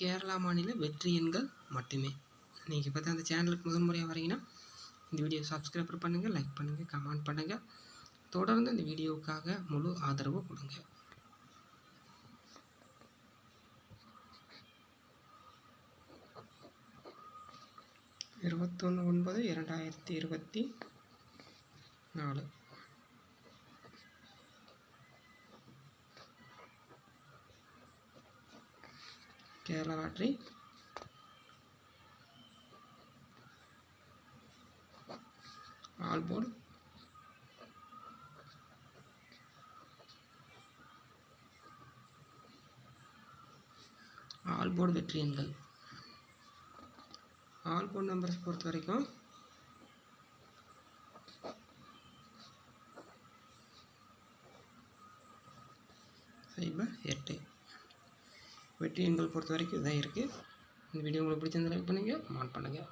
கேரளா மாநில வெற்றி எண்கள் மட்டுமே. நீங்கள் பார்த்தா அந்த சேனலுக்கு முதல் முறையாக வரீங்கன்னா இந்த வீடியோ சப்ஸ்கிரைபர் பண்ணுங்கள் லைக் பண்ணுங்கள் கமெண்ட் பண்ணுங்கள் தொடர்ந்து இந்த வீடியோவுக்காக முழு ஆதரவு கொடுங்க. இருபத்தொன்று ஒன்பது இரண்டாயிரத்தி இருபத்தி நாலு. Kerala lottery all board all board வெற்றி எண்கள். ஆல் போர்டு நம்பர்ஸ் பொறுத்த வரைக்கும் சைபர் எட்டு வெற்றி எண்கள் பொறுத்த வரைக்கும் இதான் இருக்குது இந்த வீடியோ உங்களுக்கு பிடிச்சிருந்தா லைக் பண்ணுங்கள் கமெண்ட் பண்ணுங்கள்